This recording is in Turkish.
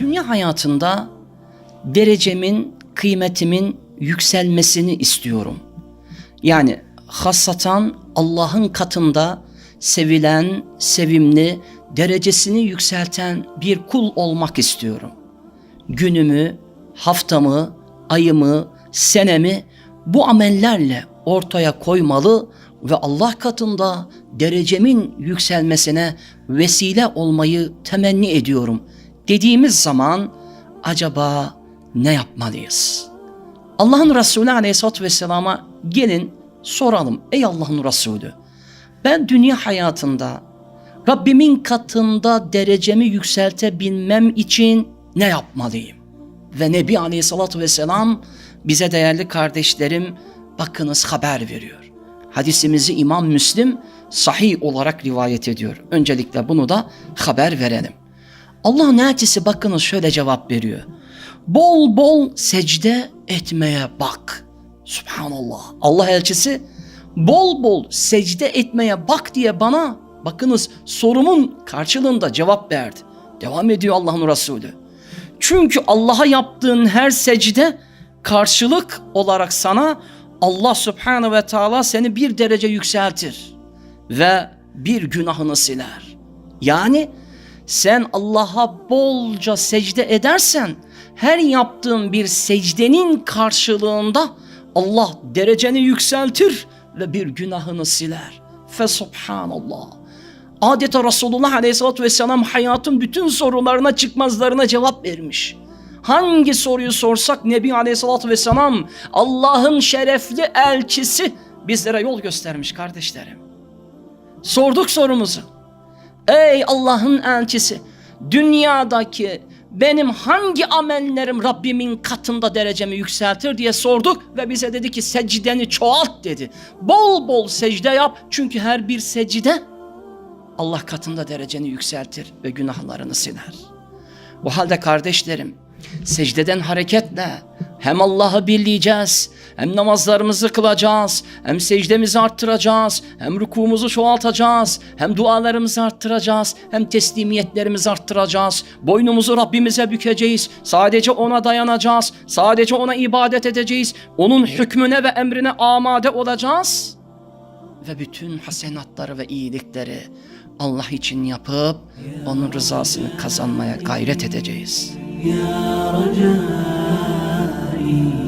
dünya hayatında derecemin, kıymetimin yükselmesini istiyorum. Yani hassatan Allah'ın katında sevilen, sevimli, derecesini yükselten bir kul olmak istiyorum. Günümü, haftamı, ayımı, senemi bu amellerle ortaya koymalı ve Allah katında derecemin yükselmesine vesile olmayı temenni ediyorum dediğimiz zaman acaba ne yapmalıyız? Allah'ın Resulü Aleyhisselatü Vesselam'a gelin soralım. Ey Allah'ın Resulü ben dünya hayatında Rabbimin katında derecemi yükseltebilmem için ne yapmalıyım? Ve Nebi Aleyhisselatü Vesselam bize değerli kardeşlerim bakınız haber veriyor. Hadisimizi İmam Müslim sahih olarak rivayet ediyor. Öncelikle bunu da haber verelim. Allah'ın elçisi bakınız şöyle cevap veriyor. Bol bol secde etmeye bak. Subhanallah. Allah elçisi bol bol secde etmeye bak diye bana bakınız sorumun karşılığında cevap verdi. Devam ediyor Allah'ın Resulü. Çünkü Allah'a yaptığın her secde karşılık olarak sana Allah Subhanahu ve Teala seni bir derece yükseltir ve bir günahını siler. Yani sen Allah'a bolca secde edersen her yaptığın bir secdenin karşılığında Allah dereceni yükseltir ve bir günahını siler. Fe subhanallah. Adeta Resulullah Aleyhisselatü Vesselam hayatın bütün sorularına çıkmazlarına cevap vermiş. Hangi soruyu sorsak Nebi Aleyhisselatü Vesselam Allah'ın şerefli elçisi bizlere yol göstermiş kardeşlerim. Sorduk sorumuzu. Ey Allah'ın elçisi dünyadaki benim hangi amellerim Rabbimin katında derecemi yükseltir diye sorduk ve bize dedi ki secdeni çoğalt dedi. Bol bol secde yap çünkü her bir secde Allah katında dereceni yükseltir ve günahlarını siler. Bu halde kardeşlerim secdeden hareketle hem Allah'ı birleyeceğiz, hem namazlarımızı kılacağız, hem secdemizi arttıracağız, hem rukumuzu çoğaltacağız, hem dualarımızı arttıracağız, hem teslimiyetlerimizi arttıracağız. Boynumuzu Rabbimize bükeceğiz, sadece ona dayanacağız, sadece ona ibadet edeceğiz, onun hükmüne ve emrine amade olacağız. Ve bütün hasenatları ve iyilikleri Allah için yapıp onun rızasını kazanmaya gayret edeceğiz. يا You.